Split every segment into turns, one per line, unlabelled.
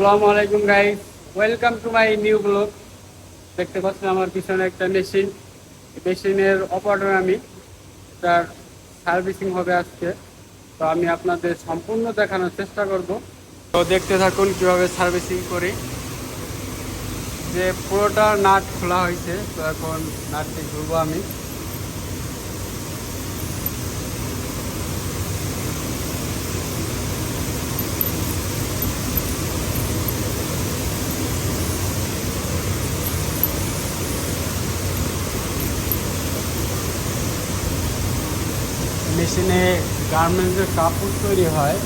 আসসালামু আলাইকুম guys welcome to my new blog দেখতে পাচ্ছেন আমার পিছনে একটা মেশিন মেশিনের অপারেটর আমি। তার সার্ভিসিং হবে আজকে। তো আমি আপনাদের সম্পূর্ণ দেখানোর চেষ্টা করব। তো দেখতে থাকুন কীভাবে সার্ভিসিং করি। যে পুরোটা নাট খোলা হয়েছে, তো এখন নাটটি খুলবো আমি। মেশিনে গার্মেন্টসের কাপড় তৈরি হয়।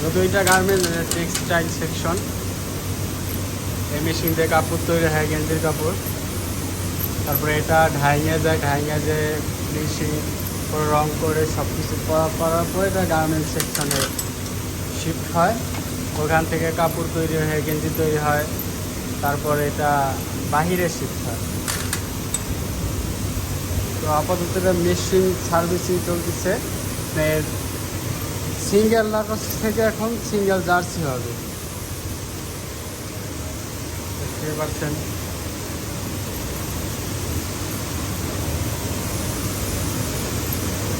তো দুইটা গার্মেন্টস টেক্সটাইল সেকশন। এই মেশিন দিয়ে কাপড় তৈরি হয়, গেঞ্জির কাপড়। তারপরে এটা ঢাইঙে যায়, ঢাইঙে যে করে রং করে সব কিছু করা, করার পরে এটা গার্মেন্টস সেকশনে শিফট হয়। ওখান থেকে কাপড় তৈরি হয়, গেঞ্জি তৈরি হয়। তারপরে এটা বাহিরে শিফট হয়। তো আপাতত এটা মেশিন সার্ভিসিং চলতেছে। সিঙ্গেল লাকস থেকে এখন সিঙ্গেল জার্সি হবে।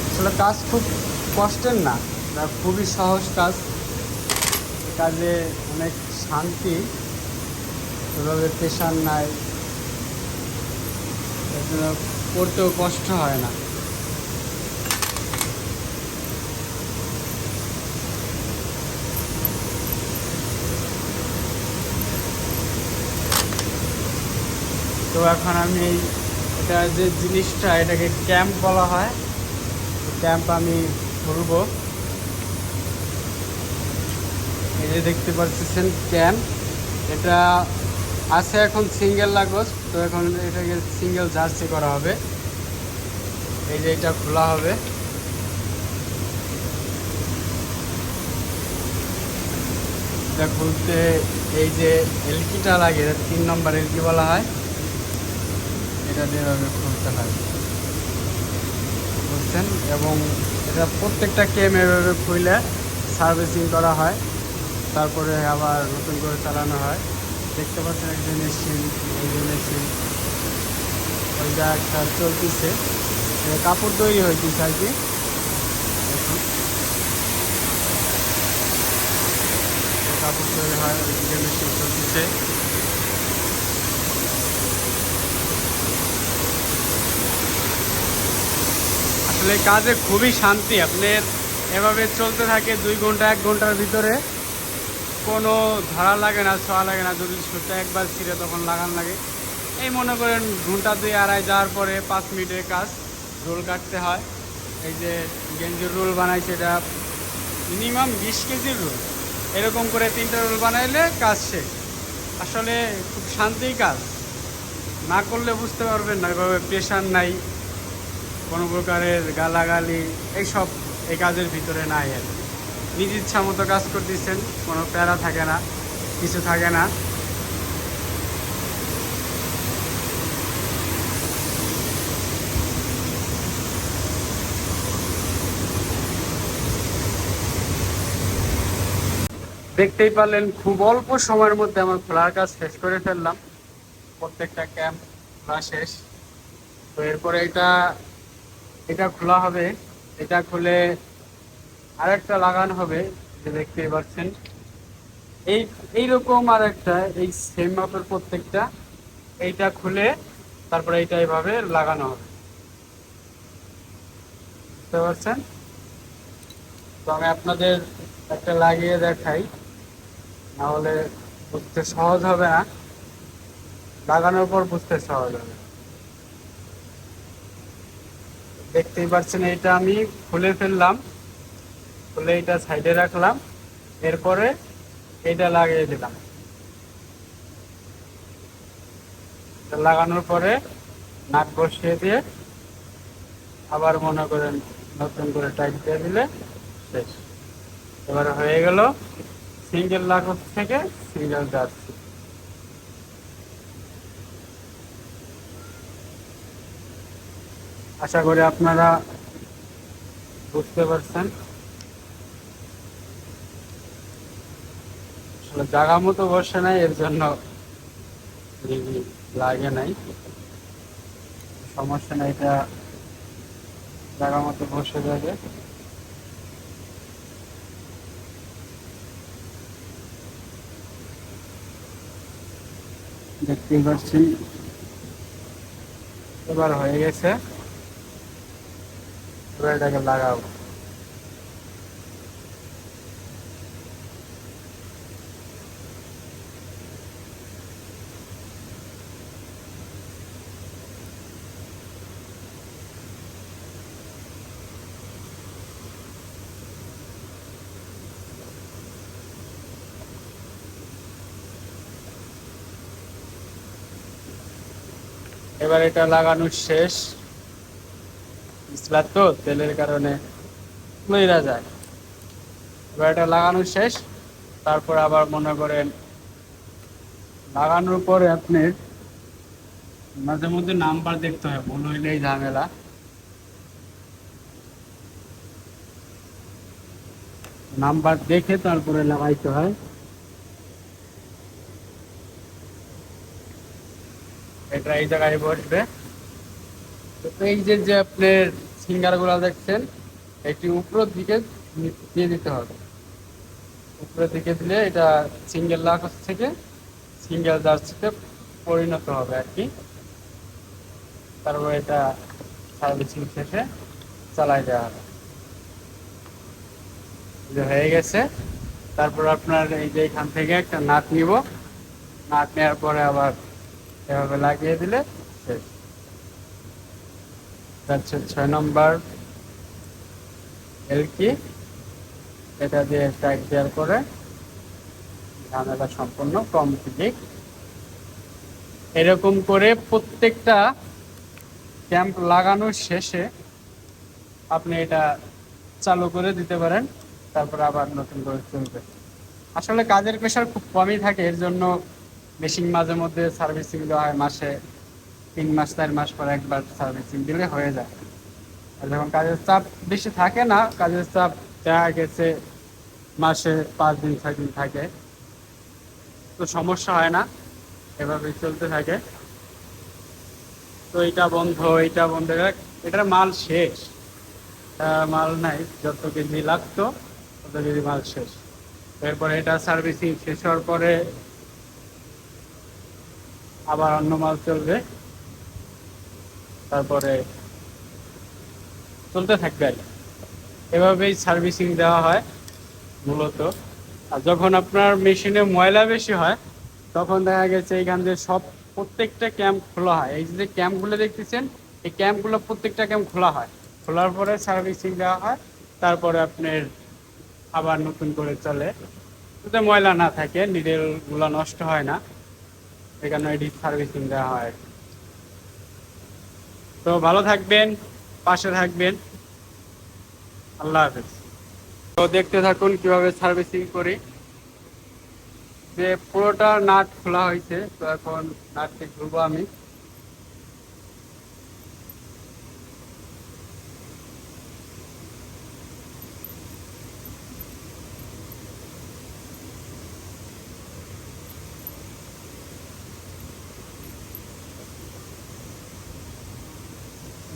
আসলে কাজ খুব কষ্টের না খুবই সহজ কাজ। কাজে অনেক শান্তি, এভাবে প্রেশার নাই। এর জন্য করতেও কষ্ট হয় না। তো এখন আমি এটা যে জিনিসটা, এটাকে ক্যাম্প বলা হয়। ক্যাম্প আমি ঘুরবো এই যে দেখতে পাচ্ছেন ক্যাম্প। এটা আছে এখন সিঙ্গেল লাগোস, তো এখন এটাকে সিঙ্গেল জার্সি করা হবে। এই যে এটা খোলা হবে। এটা খুলতে এই যে এলকিটা লাগে তিন নম্বর এলকি বলা হয়। এটা দিয়ে এভাবে খুলতে হয়। বুঝছেন? এবং এটা প্রত্যেকটা কেম এভাবে খুলে সার্ভিসিং করা হয়। তারপরে আবার নতুন করে চালানো হয়। দেখতে পাচ্ছেন যে মেশিন যে মেশিন ওই যা একটা চলতেছে। কাপড় তৈরি হইতেছে আর কি। কাপড় তৈরি হয় ওইদিকে মেশিন চলতেছে। আসলে কাজে খুবই শান্তি আপনার এভাবে চলতে থাকে দুই ঘণ্টা, এক ঘণ্টার ভিতরে কোনো ধরা লাগে না, ছোঁয়া লাগে না, যদি সুতা একবার ছিঁড়ে তখন লাগান লাগে। এই মনে করেন ঘণ্টা দুই আড়াই যাওয়ার পরে পাঁচ মিনিটের কাজ, রোল কাটতে হয়। এই যে গেঞ্জির রোল বানাই সেটা মিনিমাম বিশ কেজির রোল। এরকম করে তিনটা রোল বানাইলে কাজ শেষ। আসলে খুব শান্তির কাজ। না করলে বুঝতে পারবেন না, এভাবে প্রেশার নাই। কোনো প্রকারের গালাগালি, এইসব এই কাজের ভিতরে নাই আর। নিজ ইচ্ছা মতো কাজ করতেছেন, কোনো প্যারা থাকে না, কিছু থাকে না। দেখতেই পারলেন, খুব অল্প সময়ের মধ্যে আমার খোলার কাজ শেষ করে ফেললাম। প্রত্যেকটা ক্যাম্প খোলা শেষ। তো এরপরে এটা এটা খোলা হবে, এটা খুলে আরেকটা লাগানো হবে, যে দেখতেই পাচ্ছেন। এই, এইরকম আর একটা এই সেম মাপের প্রত্যেকটা, এইটা খুলে তারপরে এইটা এইভাবে লাগানো হবে। বুঝতে পারছেন? তো আমি আপনাদের একটা লাগিয়ে দেখাই না হলে বুঝতে সহজ হবে না। লাগানোর পর বুঝতে সহজ হবে। দেখতেই পাচ্ছেন, এটা আমি খুলে ফেললাম। খুলে এটা সাইডে রাখলাম। এরপরে এটা লাগিয়ে দিলাম। লাগানোর পরে নাট বসিয়ে দিয়ে আবার মনে করেন নতুন করে টাইট দিয়ে দিলে শেষ। এবার হয়ে গেল সিঙ্গেল লাগস থেকে সিঙ্গেল জার্সি আশা করি আপনারা বুঝতে পারছেন। আসলে মতো বসে নাই, এর জন্য লাগে নাই। সমস্যা নাই, এটা জায়গা মতো বসে যাবে। দেখতেই পাচ্ছি। এবার হয়ে গেছে। এবার এটাকে লাগাবো এবার এটা লাগানো শেষ। ইসলার তো, তেলের কারণে লইরা যায়। এবার লাগানো শেষ, তারপর আবার মনে করেন লাগানোর পরে আপনি মাঝে মধ্যে নাম্বার দেখতে হয়, ভুল হইলেই ঝামেলা। নাম্বার দেখে তারপরে লাগাইতে হয়। এটা এই জায়গায় বসবে। এই যে যে আপনার সিঙ্গারগুলা দেখছেন, একটি উপরের দিকে দিয়ে দিতে হবে। উপরের দিকে দিলে এটা সিঙ্গেল লাখ থেকে সিঙ্গেল জার্সিতে পরিণত হবে আর কি। তারপর এটা সার্ভিসিং শেষে চালাই দেওয়া হবে। হয়ে গেছে। তারপর আপনার এই যে এখান থেকে একটা নাট নিব। নাট নেওয়ার পরে আবার এভাবে লাগিয়ে দিলে শেষ। হচ্ছে ছয় নম্বর। এলকি এটা দিয়ে ট্যাগ দেওয়ার পরে ঝামেলা সম্পূর্ণ কমপ্লিট। এরকম করে প্রত্যেকটা ক্যাম্প লাগানোর শেষে আপনি এটা চালু করে দিতে পারেন, তারপর আবার নতুন করে চলবে। আসলে কাজের প্রেশার খুব কমই থাকে, এর জন্য মেশিন মাঝে মধ্যে সার্ভিসিং দেওয়া হয় মাসে তিন মাস, চার মাস পর একবার সার্ভিসিং দিলে হয়ে যায়। আর যখন কাজের চাপ বেশি থাকে না, কাজের চাপ দেখা গেছে মাসে পাঁচ দিন, ছয় দিন থাকে। তো সমস্যা হয় না, এভাবেই চলতে থাকে। তো এটা বন্ধ এটা বন্ধ এটার মাল শেষ। মাল নাই, যত কেজি লাগতো, তত কেজি মাল শেষ। এরপরে এটা সার্ভিসিং শেষ হওয়ার পরে আবার অন্য মাল চলবে। তারপরে চলতে থাকবে আর এভাবেই সার্ভিসিং দেওয়া হয় মূলত। আর যখন আপনার মেশিনে ময়লা বেশি হয়, তখন দেখা গেছে এইখান দিয়ে সব প্রত্যেকটা ক্যাম্প খোলা হয়। এই যে ক্যাম্পগুলো দেখতেছেন, এই ক্যাম্পগুলো প্রত্যেকটা ক্যাম্প খোলা হয়। খোলার পরে সার্ভিসিং দেওয়া হয়, তারপরে আপনার আবার নতুন করে চলে। যাতে ময়লা না থাকে নিডেলগুলো নষ্ট হয় না। এখানে ডিপ সার্ভিসিং দেওয়া হয় তো ভালো থাকবেন, পাশে থাকবেন। আল্লাহ হাফেজ। তো দেখতে থাকুন কীভাবে সার্ভিসিং করি। যে পুরোটা নাট খোলা হয়েছে, তো এখন নাটটি খুলবো আমি।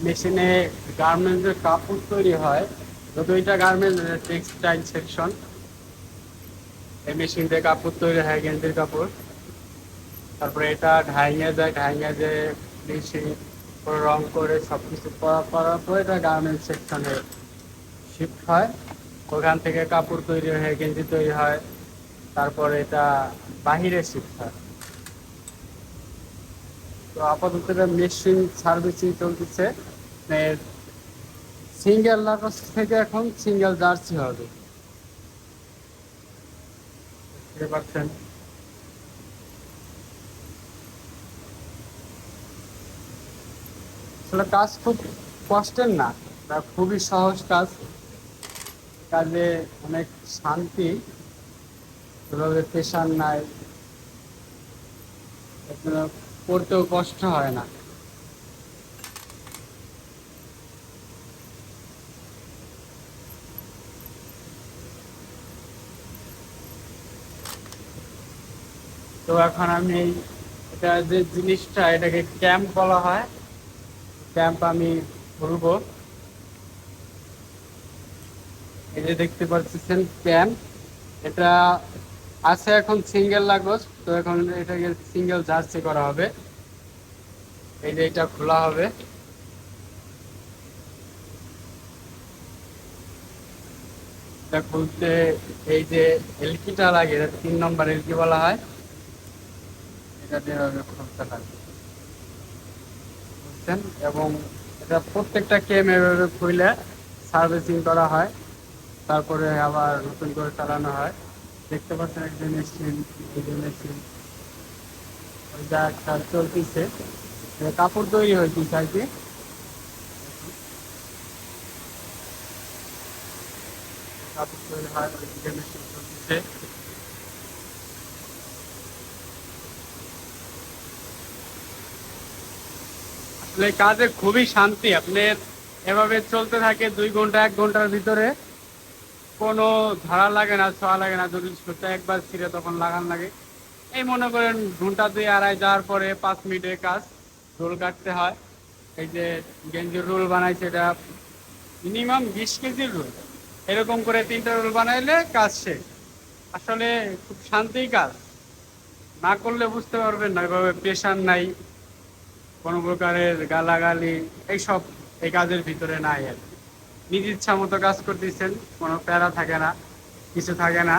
মেশিনে গার্মেন্টসের কাপড় তৈরি হয়। তো দুইটা গার্মেন্টস টেক্সটাইল সেকশন এই মেশিন দিয়ে কাপড় তৈরি হয়, গেঞ্জির কাপড়। তারপরে এটা ঢাইঙে যায়, ঢাইঙে যে করে রং করে সব কিছু করা করার পরে এটা গার্মেন্টস সেকশনে শিফট হয়। ওখান থেকে কাপড় তৈরি হয়, গেঞ্জি তৈরি হয়। তারপরে এটা বাহিরে শিফট হয়। তো আপাতত মেশিন সার্ভিসিং চলতেছে। সিঙ্গেল লাকস থেকে এখন সিঙ্গেল জার্সি হবে। কাজ খুব কষ্টের না খুবই সহজ কাজ। কাজে অনেক শান্তি, এভাবে প্রেশার নাই। করতেও কষ্ট হয় না। তো এখন আমি এই এটা যে জিনিসটা এটাকে ক্যাম্প বলা হয়, ক্যাম্প আমি খুলবো এই যে দেখতে পাচ্ছেন ক্যাম্প, এটা আছে এখন সিঙ্গেল লাগোস, তো এখন এটাকে সিঙ্গেল জার্সি করা হবে। এই যে এটা খোলা হবে। এটা খুলতে এই যে এলকিটা লাগে তিন নম্বর এলকি বলা হয়। বুঝছেন? এবং এটা প্রত্যেকটা কেম এভাবে খুলে সার্ভিসিং করা হয়। তারপরে আবার নতুন করে চালানো হয়। দেখতে পাচ্ছেন একটা মেশিন যে মেশিন যা একটা চলতেছে। কাপড় তৈরি হইতেছে আর কি কাপড় তৈরি হয় মেশিন চলতেছে। আসলে কাজে খুবই শান্তি। আপনার এভাবে চলতে থাকে দুই ঘণ্টা, এক ঘণ্টার ভিতরে কোনো ধারা লাগে না, ছোঁয়া লাগে না, যদি সুতা একবার ছিঁড়ে তখন লাগান লাগে। এই মনে করেন ঘণ্টা দুই আড়াই যাওয়ার পরে পাঁচ মিনিটের কাজ রোল কাটতে হয়। এই যে গেঞ্জির রোল বানাইছে এটা, মিনিমাম বিশ কেজির রোল। এরকম করে তিনটা রোল বানাইলে কাজ শেষ। আসলে খুব শান্তির কাজ। না করলে বুঝতে পারবেন না, এভাবে প্রেশার নাই। কোনো প্রকারের গালাগালি, এইসব এই কাজের ভিতরে নাই আর। নিজ ইচ্ছা মতো কাজ করতেছেন, কোনো প্যারা থাকে না, কিছু থাকে না